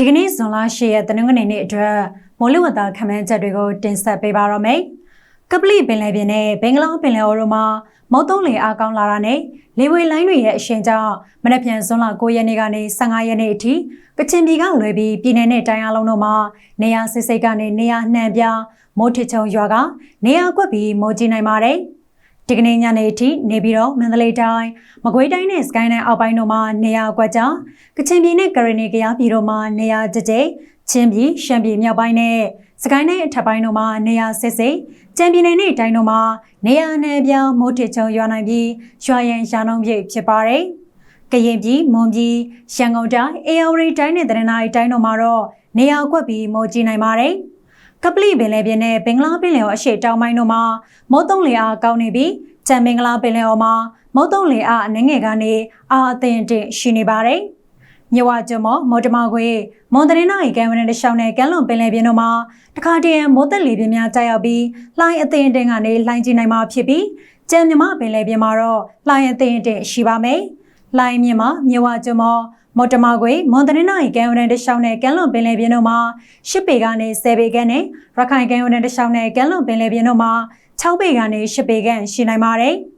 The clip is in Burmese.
ဒီကနေ့ဇွန်လ10ရက်တနင်္ဂနွေနေ့အတွက်မိုးလေဝသခန့်မှန်းချက်တွေကိုတင်ဆက်ပေးပါရမယ်။ကပလီပင်လယ်ပြင်နဲ့ဘင်္ဂလားပင်လယ်အော်တို့မှာမုတ်သုံးလေအားကောင်းလာတာနဲ့လေဝေလိုင်းတွေရဲ့အရှိန်ကြောင့်မနက်ဖြန်ဇွန်လ9ရက်နေ့ကနေ15ရက်နေ့အထိကချင်ပြည်ကလွယ်ပြီးပြည်내နဲ့တိုင်းအားလုံးတို့မှာနေရာစစ်စိတ်ကနေနေရာနှံပြမိုးထစ်ချုံရွာကနေရာကွက်ပြီးမိုးကြီးနိုင်ပါတယ်။ ဒီကနေ့ညနေအထိနေပြီးတော့မန္တလေးတိုင်းမကွေးတိုင်းနဲ့စကိုင်းတိုင်းအောက်ပိုင်းတို့မှာနေရာကွက်ကြောင့်ကချင်ပြည်နဲ့ကရင်နီကယားပြည်တို့မှာနေရာကြကြချင်းပြည်ရှမ်းပြည်မြောက်ပိုင်းနဲ့စကိုင်းတိုင်းအထက်ပိုင်းတို့မှာနေရာစစ်စစ်ကြံပြည်နယ်နဲ့တိုင်းတို့မှာနေရာနယ်ပြောင်းမိုးထစ်ချုံရွာနိုင်ပြီးရွာရန်ရှာနှုံးပြည့်ဖြစ်ပါတယ်။ကရင်ပြည်မွန်ပြည်ရှမ်းကုန်တိုင်းအေယော်ရီတိုင်းနဲ့တရနာရီတိုင်းတို့မှာတော့နေရာကွက်ပြီးမိုးကြီးနိုင်ပါတယ်။ ကပလီပင်လယ်ပြင်နဲ့ဘင်္ဂလားပင်လယ်အော်အရှေ့တောင်ပိုင်းတို့မှာမိုးတုံးလေအားကောင်းနေပြီးကြံမင်္ဂလာပင်လယ်အော်မှာမုတ်တုံလေအားအနှငယ်ကနေအာအသင်တင်ရှိနေပါတယ်။မြဝကျွန်းမော်မော်တမခွေမွန်တရင်းနိုင်ကံဝင်တဲ့ရှောင်းနဲ့ကမ်းလွန်ပင်လယ်ပြင်တို့မှာတခါတည်းမိုးသက်လေပြင်းများကြာရောက်ပြီးလှိုင်းအသင်တင်ကနေလှိုင်းကြီးနိုင်မှာဖြစ်ပြီးကြံမြမပင်လယ်ပြင်မှာတော့လှိုင်းအသင်တင်ရှိပါမယ်။လှိုင်းမြင်မှာမြဝကျွန်းမော် မော်တမခွေမွန်တရင်းနိုင်ကံဝင်တဲ့ရှောင်းနဲ့ကမ်းလွန်ပင်လယ်ပြင်တို့မှာ၈ပေကနေ၁၀ပေခန့်နဲ့ရခိုင်ကံဝင်တဲ့ရှောင်းနဲ့ကမ်းလွန်ပင်လယ်ပြင်တို့မှာ6ပေကနေ8ပေခန့်ရှိနိုင်ပါတယ်။